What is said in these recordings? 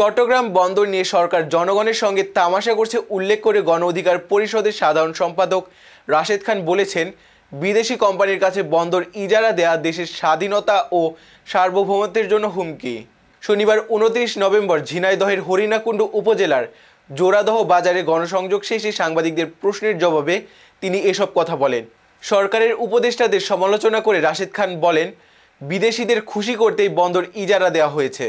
চট্টগ্রাম বন্দর নিয়ে সরকার জনগণের সঙ্গে তামাশা করছে উল্লেখ করে গণ অধিকার পরিষদের সাধারণ সম্পাদক রাশেদ খান বলেছেন, বিদেশি কোম্পানির কাছে বন্দর ইজারা দেয়া দেশের স্বাধীনতা ও সার্বভৌমত্বের জন্য হুমকি। শনিবার উনত্রিশ নভেম্বর ঝিনাইদহের হরিণাকুণ্ড উপজেলার জোড়াদহ বাজারে গণসংযোগ শেষে সাংবাদিকদের প্রশ্নের জবাবে তিনি এসব কথা বলেন। সরকারের উপদেষ্টাদের সমালোচনা করে রাশেদ খান বলেন, বিদেশিদের খুশি করতেই বন্দর ইজারা দেওয়া হয়েছে।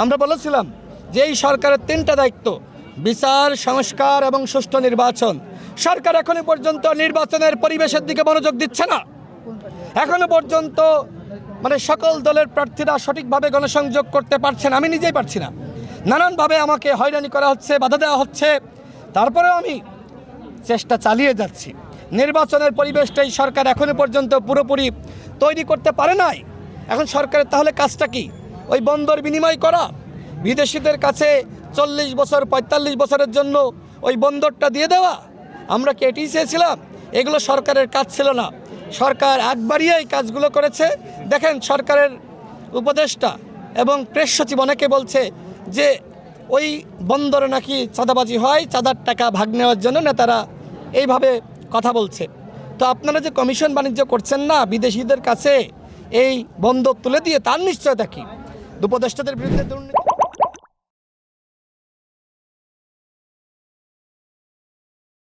আমরা বলেছিলাম যে এই সরকারের তিনটা দায়িত্ব, বিচার, সংস্কার এবং সুষ্ঠু নির্বাচন। সরকার এখনও পর্যন্ত নির্বাচনের পরিবেশের দিকে মনোযোগ দিচ্ছে না। এখনও পর্যন্ত মানে সকল দলের প্রার্থীরা সঠিকভাবে গণসংযোগ করতে পারছেন আমি নিজেই পারছি না। নানানভাবে আমাকে হয়রানি করা হচ্ছে, বাধা দেওয়া হচ্ছে। তারপরেও আমি চেষ্টা চালিয়ে যাচ্ছি। নির্বাচনের পরিবেশটাই সরকার এখনও পর্যন্ত পুরোপুরি তৈরি করতে পারে নাই। এখন সরকারের তাহলে কাজটা কি? ওই বন্দর বিনিময় করা। বিদেশিদের কাছে চল্লিশ বছর, পঁয়তাল্লিশ বছরের জন্য ওই বন্দরটা দিয়ে দেওয়া। আমরা কি এটি চেয়েছিলাম? এগুলো সরকারের কাজ ছিল না। সরকার একবারই এই কাজগুলো করেছে। দেখেন সরকারের উপদেষ্টা এবং প্রেস সচিব অনেকে বলছে যে ওই বন্দরে নাকি চাঁদাবাজি হয়, চাঁদার টাকা ভাগ নেওয়ার জন্য নেতারা এইভাবে কথা বলছে। তো আপনারা যে কমিশন বাণিজ্য করছেন না, বিদেশিদের কাছে এই বন্দর তুলে দিয়ে, তার নিশ্চয়তা কি? উপদেষ্টাদের বিরুদ্ধে দুর্নীতি